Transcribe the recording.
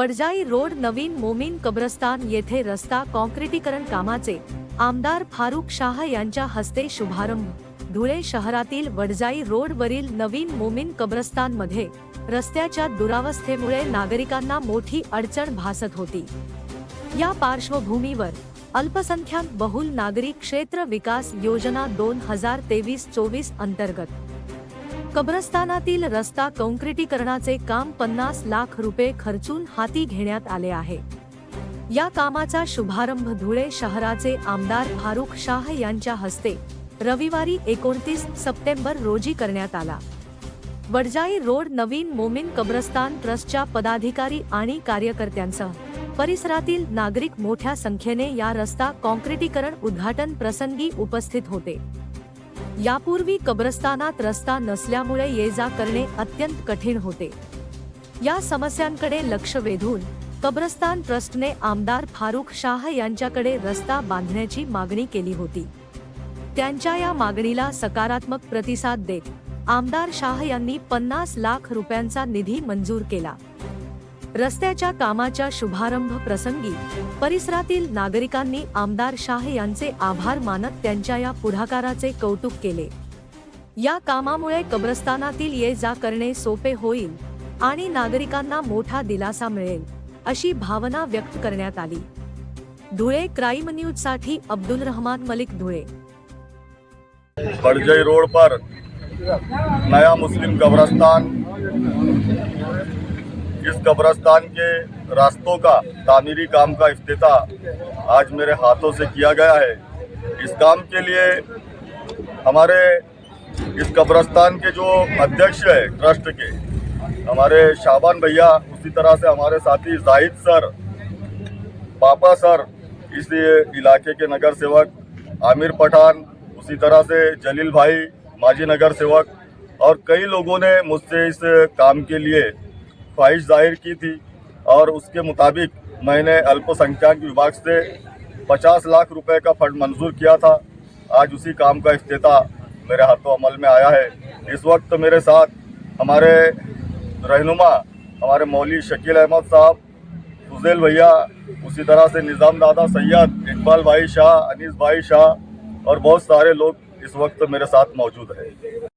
Wadjai road नवीन मोमीन कब्रस्तान येथे रस्ता कॉन्क्रिटीकरण कामाचे आमदार फारुख शाह यांच्या हस्ते शुभारंभ. धुळे शहरातील वडजाई रोडवरील नवीन मोमीन कब्रस्तानमध्ये रस्त्याच्या दुरावस्थेमुळे नागरिकांना मोठी अडचण भासत होती. या पार्श्वभूमीवर अल्पसंख्याक बहुल नागरिक क्षेत्र विकास योजना दोन हजार तेवीस चोवीस अंतर्गत कब्रस्तानातील रस्ता कॉन्क्रिटीकरणाचे काम पन्नास लाख रुपये खर्चून हाती घेण्यात आले आहे. या कामाचा शुभारंभ धुळे शहराचे आमदार फारुख शाह यांच्या हस्ते रविवारी एकोणतीस सप्टेंबर रोजी करण्यात आला. वडजाई रोड नवीन मोमीन कब्रस्तान ट्रस्टच्या पदाधिकारी आणि कार्यकर्त्यांसह परिसरातील नागरिक मोठ्या संख्येने या रस्ता कॉन्क्रिटीकरण उद्घाटन प्रसंगी उपस्थित होते. यापूर्वी कब्रस्तानात रस्ता नसल्यामुळे ये जा करणे अत्यंत कठीण होते. या समस्यांकडे लक्ष वेधून कब्रस्तान ट्रस्टने आमदार फारुख शाह यांच्याकडे रस्ता बांधण्याची मागणी केली होती. त्यांच्या या मागणीला सकारात्मक प्रतिसाद देत आमदार शाह यांनी पन्नास लाख रुपयांचा निधी मंजूर केला. रस्त्याच्या कामाच्या शुभारंभ प्रसंगी परिसरातील नागरिकांनी आमदार शाह यांचे आभार मानत त्यांच्या या पुढाकाराचे कौतुक केले. या कामामुळे कब्रस्तानातील ये जा करणे सोपे होईल आणि नागरिकांना मोठा दिलासा मिळेल अशी भावना व्यक्त करण्यात आली. धुळे क्राईम न्यूजसाठी अब्दुल रहमान मलिक धुळे. बड़जई रोड पर नया मुस्लिम कब्रस्तान इस कब्रस्तान के रास्तों का, तामीरी काम का अफ्ताह आज मेरे हाथों से किया गया है, इस काम के लिए हमारे, इस कब्रस्तान के जो अध्यक्ष है, ट्रस्ट के, हमारे शाबान भैया, उसी तरह से हमारे साथी जाहिद सर, पापा सर, इस इलाके के नगर सेवक, आमिर पठान, उसी तरह से जलील भाई, माजी नगर सेवक और कई लोगों ने मुझसे इस काम के लिए ख्वाहिश ज़ाहिर की थी और उसके मुताबिक मैंने अल्पसंख्यक विभाग से 50 लाख रुपए का फंड मंजूर किया था। आज उसी काम का अफ्ताह मेरे हाथों अमल में आया है। इस वक्त मेरे साथ हमारे रहनुमा, हमारे मौली शकील अहमद साहब, फुजेल भैया, उसी तरह से निज़ाम दादा सैयद, इकबाल भाई शाह, अनीस भाई शाह और बहुत सारे लोग इस वक्त मेरे साथ मौजूद हैं।